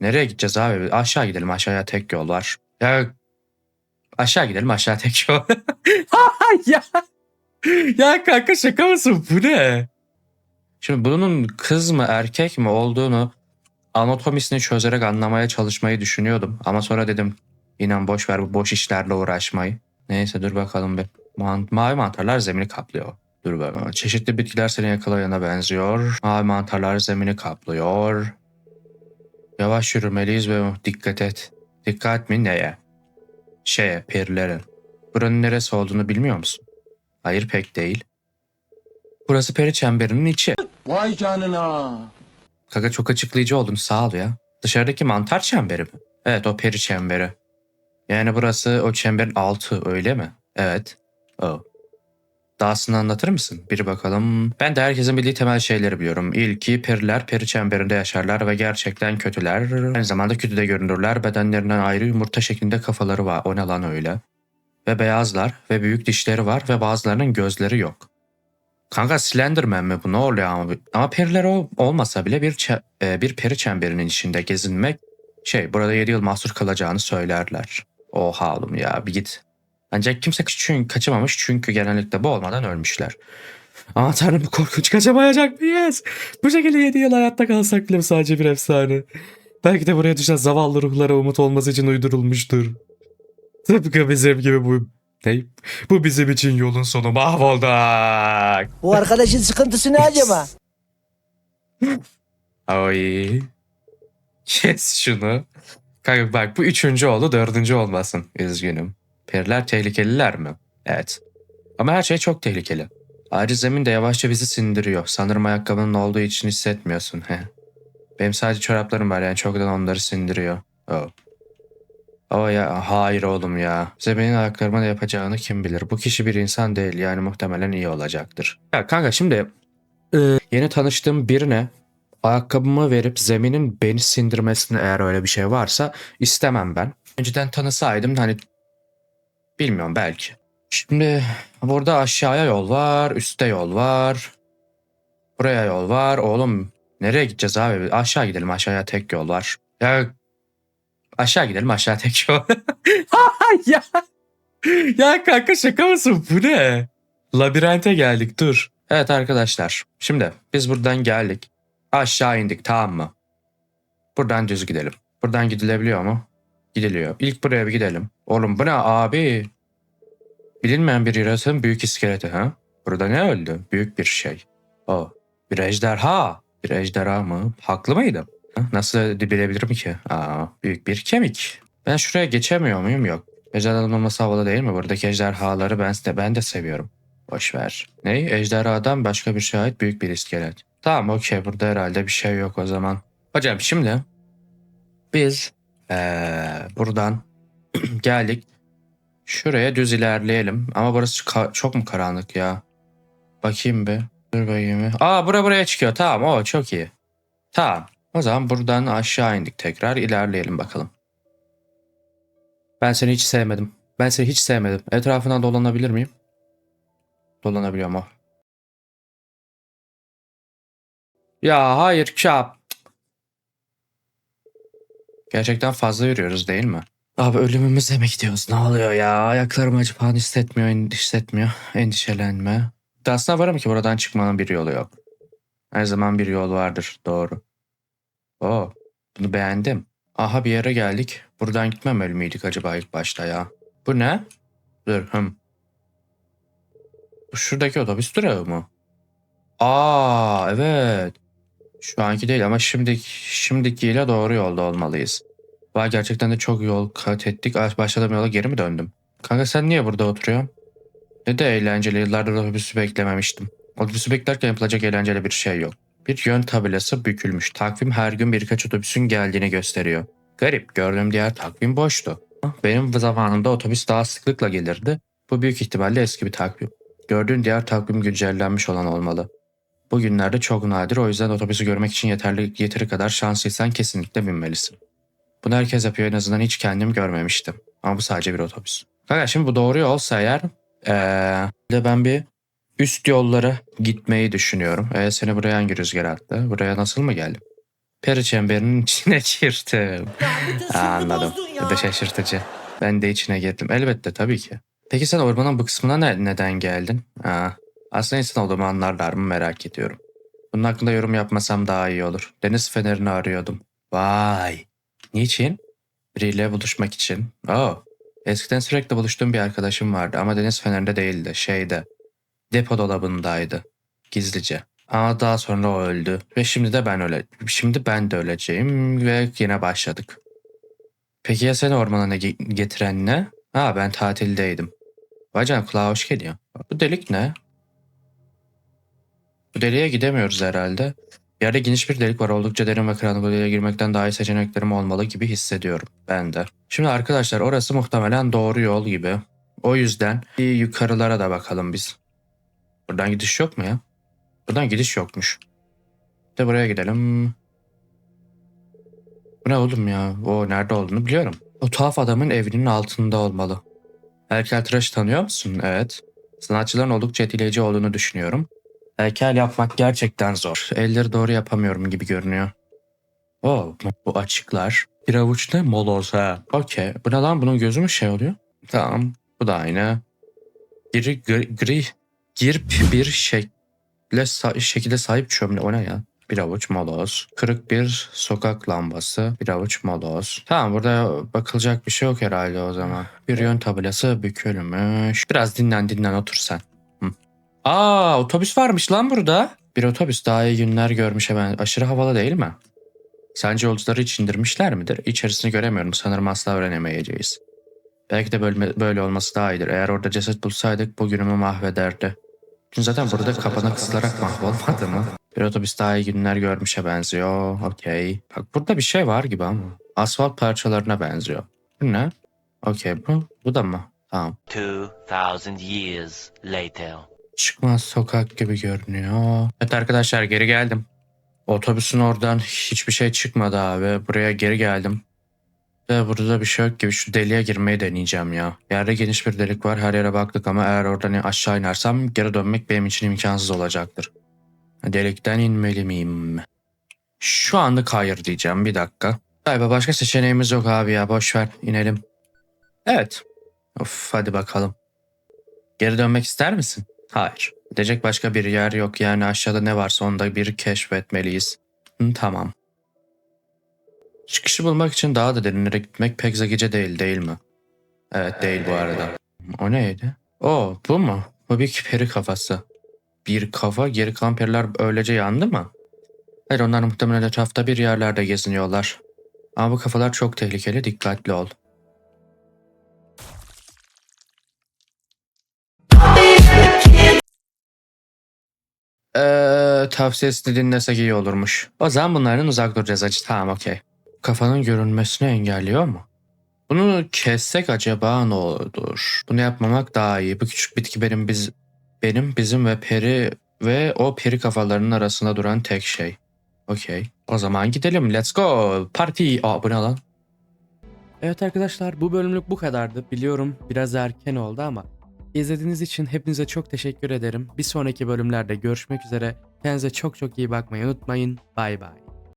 Nereye gideceğiz abi? Aşağı gidelim. Aşağıya tek yol var. Ya aşağı gidelim. Aşağı tek yol. ya. Ya kanka şaka mısın? Bu ne? Şimdi bunun kız mı erkek mi olduğunu anatomisini çözerek anlamaya çalışmayı düşünüyordum. Ama sonra dedim inan boş ver bu boş işlerle uğraşmayı. Neyse dur bakalım bir. Mavi mantarlar zemini kaplıyor. Dur bakalım. Çeşitli bitkiler seni yakalayana benziyor. Mavi mantarlar zemini kaplıyor. Yavaş yürümeliyiz ve dikkat et. Dikkat mi neye? Şeye, perilerin. Buranın neresi olduğunu bilmiyor musun? Hayır pek değil. Burası peri çemberinin içi. Vay canına. Kaka çok açıklayıcı oldun sağ ol ya. Dışarıdaki mantar çemberi mi? Evet o peri çemberi. Yani burası o çemberin altı öyle mi? Evet. O. Dahasını anlatır mısın? Bir bakalım. Ben de herkesin bildiği temel şeyleri biliyorum. İlki periler peri çemberinde yaşarlar ve gerçekten kötüler. Aynı zamanda kötü de görünürler. Bedenlerinden ayrı yumurta şeklinde kafaları var. O ne lan öyle? Ve beyazlar ve büyük dişleri var ve bazılarının gözleri yok. Kanka Slenderman mi bu ne oluyor ama? Ama periler ol- olmasa bile bir e, bir peri çemberinin içinde gezinmek şey burada 7 yıl mahsur kalacağını söylerler. Oha oğlum ya bir git. Ancak kimse çünkü kaçamamış çünkü genellikle bu olmadan ölmüşler. Ama tanrım bu korkunç kaçamayacak mıyız? Bu şekilde 7 yıl hayatta kalsak bile sadece bir efsane. Belki de buraya düşen zavallı ruhlara umut olması için uydurulmuştur. Tıpkı bizim gibi bu... Ne? Bu bizim için yolun sonu mahvolduk. Bu arkadaşın sıkıntısı ne acaba? Ay. Kes şunu. Kanka bak bu üçüncü oldu dördüncü olmasın. Üzgünüm. Periler tehlikeliler mi? Evet. Ama her şey çok tehlikeli. Ayrıca zemin de yavaşça bizi sindiriyor. Sanırım ayakkabının olduğu için hissetmiyorsun. Benim sadece çoraplarım var yani çoktan onları sindiriyor. Oh. Ama ya hayır oğlum ya. Zeminin ayaklarıma ne yapacağını kim bilir. Bu kişi bir insan değil yani muhtemelen iyi olacaktır. Ya kanka şimdi e, yeni tanıştığım birine ayakkabımı verip zeminin beni sindirmesini eğer öyle bir şey varsa istemem ben. Önceden tanısaydım hani bilmiyorum belki. Şimdi burada aşağıya yol var, üstte yol var. Buraya yol var. Oğlum nereye gideceğiz abi? Aşağı gidelim aşağıya tek yol var. Ya aşağı gidelim aşağı tek yol. ya. ya kanka şaka mısın? Bu ne? Labirente geldik dur. Evet arkadaşlar şimdi biz buradan geldik. Aşağı indik tamam mı? Buradan düz gidelim. Buradan gidilebiliyor mu? Gidiliyor. İlk buraya bir gidelim. Oğlum bu ne abi? Bilinmeyen bir yaratığın büyük iskeleti ha? Burada ne öldü? Büyük bir şey. O. Bir ejderha. Bir ejderha mı? Haklı mıydım? Nasıl bilebilirim ki? Aa, büyük bir kemik. Ben şuraya geçemiyor muyum? Yok. Ejderhanın olması havalı değil mi? Buradaki ejderhaları ben de, ben de seviyorum. Boş ver. Ne? Ejderhadan başka bir şeye ait büyük bir iskelet. Tamam okey burada herhalde bir şey yok o zaman. Hocam şimdi biz eee, buradan geldik. Şuraya düz ilerleyelim. Ama burası çok mu karanlık ya? Bakayım bir. Dur bakayım bir. Aa bura buraya çıkıyor. Tamam o çok iyi. Tamam. O zaman buradan aşağı indik tekrar. ilerleyelim bakalım. Ben seni hiç sevmedim. Ben seni hiç sevmedim. Etrafından dolanabilir miyim? Dolanabiliyor mu? Ya hayır çap. Gerçekten fazla yürüyoruz değil mi? Abi ölümümüze mi gidiyoruz? Ne oluyor ya? Ayaklarım acı falan hissetmiyor, hissetmiyor. Endişelenme. Aslında varım ki buradan çıkmanın bir yolu yok. Her zaman bir yol vardır. Doğru. Oo, bunu beğendim. Aha bir yere geldik. Buradan gitmemeli miydik acaba ilk başta ya? Bu ne? Dur hım. Bu şuradaki otobüs durağı mı? Aa evet. Şu anki değil ama şimdiki, şimdikiyle doğru yolda olmalıyız. Vay gerçekten de çok yol kat ettik. Ah, Başladığım yola geri mi döndüm? Kanka sen niye burada oturuyorsun? Ne de eğlenceli. Yıllardır otobüsü beklememiştim. Otobüsü beklerken yapılacak eğlenceli bir şey yok. Bir yön tabelası bükülmüş. Takvim her gün birkaç otobüsün geldiğini gösteriyor. Garip. Gördüğüm diğer takvim boştu. Benim zamanımda otobüs daha sıklıkla gelirdi. Bu büyük ihtimalle eski bir takvim. Gördüğün diğer takvim güncellenmiş olan olmalı. Bugünlerde çok nadir o yüzden otobüsü görmek için yeterli yeteri kadar şanslıysan kesinlikle binmelisin. Bunu herkes yapıyor en azından hiç kendim görmemiştim. Ama bu sadece bir otobüs. Kanka şimdi bu doğru yolsa eğer ee, de ben bir üst yollara gitmeyi düşünüyorum. Ee, seni buraya hangi rüzgar attı? Buraya nasıl mı geldim? Peri çemberinin içine girdim. Ha, anladım. Bu da şaşırtıcı. Ben de içine girdim. Elbette tabii ki. Peki sen ormanın bu kısmına ne, neden geldin? Ha, aslında insan olduğumu anlarlar mı merak ediyorum. Bunun hakkında yorum yapmasam daha iyi olur. Deniz fenerini arıyordum. Vay. Niçin? Biriyle buluşmak için. Oh. Eskiden sürekli buluştuğum bir arkadaşım vardı ama deniz fenerinde değildi. Şeyde. Depo dolabındaydı. Gizlice. Ama daha sonra o öldü. Ve şimdi de ben öyle. Şimdi ben de öleceğim ve yine başladık. Peki ya seni ormana ne ge- getiren ne? Ha ben tatildeydim. Bacan kulağa hoş geliyor. Bu delik ne? Bu deliğe gidemiyoruz herhalde. Yerde geniş bir delik var. Oldukça derin ve karanlık odaya girmekten daha iyi seçeneklerim olmalı gibi hissediyorum. Ben de. Şimdi arkadaşlar orası muhtemelen doğru yol gibi. O yüzden bir yukarılara da bakalım biz. Buradan gidiş yok mu ya? Buradan gidiş yokmuş. De buraya gidelim. Bu ne oğlum ya? O nerede olduğunu biliyorum. O tuhaf adamın evinin altında olmalı. Heykeltıraşı tanıyor musun? Evet. Sanatçıların oldukça etkileyici olduğunu düşünüyorum. Heykel yapmak gerçekten zor. Elleri doğru yapamıyorum gibi görünüyor. Oo, bu açıklar. Bir avuç ne? Moloz ha. Okey. Bu ne lan? Bunun gözü mü şey oluyor? Tamam. Bu da aynı. Gri, gri, gri girp bir şekle sa- şekilde sahip çömle. O ne ya? Bir avuç moloz. Kırık bir sokak lambası. Bir avuç moloz. Tamam burada bakılacak bir şey yok herhalde o zaman. Bir yön tabelası bükülmüş. Biraz dinlen dinlen otur sen. Aa otobüs varmış lan burada. Bir otobüs daha iyi günler görmüş hemen. Aşırı havalı değil mi? Sence yolcuları hiç indirmişler midir? İçerisini göremiyorum. Sanırım asla öğrenemeyeceğiz. Belki de böyle, böyle olması daha iyidir. Eğer orada ceset bulsaydık bugünümü mahvederdi. Çünkü zaten burada kapana kısılarak mahvolmadı mı? Bir otobüs daha iyi günler görmüşe benziyor. Okey. Bak burada bir şey var gibi ama. Asfalt parçalarına benziyor. Bu ne? Okey bu. Bu da mı? Tamam. 2,000 years later. Çıkmaz sokak gibi görünüyor. Evet arkadaşlar geri geldim. Otobüsün oradan hiçbir şey çıkmadı abi. Buraya geri geldim. Ve burada bir şey yok gibi şu deliğe girmeyi deneyeceğim ya. Yerde geniş bir delik var her yere baktık ama eğer oradan aşağı inersem geri dönmek benim için imkansız olacaktır. Delikten inmeli miyim? Şu anlık hayır diyeceğim bir dakika. Galiba başka seçeneğimiz yok abi ya boş ver inelim. Evet. Of hadi bakalım. Geri dönmek ister misin? Hayır. Gidecek başka bir yer yok yani aşağıda ne varsa onu da bir keşfetmeliyiz. Hı, tamam. Çıkışı bulmak için daha da derinlere gitmek pek zekice değil değil mi? Evet değil bu arada. O neydi? O bu mu? Bu bir peri kafası. Bir kafa geri kalan periler öylece yandı mı? Hayır onlar muhtemelen etrafta bir yerlerde geziniyorlar. Ama bu kafalar çok tehlikeli dikkatli ol. Eee tavsiyesini dinlesek iyi olurmuş. O zaman bunların uzak duracağız acı. Tamam okey. Kafanın görünmesini engelliyor mu? Bunu kessek acaba ne olur? Bunu yapmamak daha iyi. Bu küçük bitki benim biz benim bizim ve peri ve o peri kafalarının arasında duran tek şey. Okey. O zaman gidelim. Let's go. Party. Aa bu ne lan? Evet arkadaşlar bu bölümlük bu kadardı. Biliyorum biraz erken oldu ama izlediğiniz için hepinize çok teşekkür ederim. Bir sonraki bölümlerde görüşmek üzere. Kendinize çok çok iyi bakmayı unutmayın. Bay bay.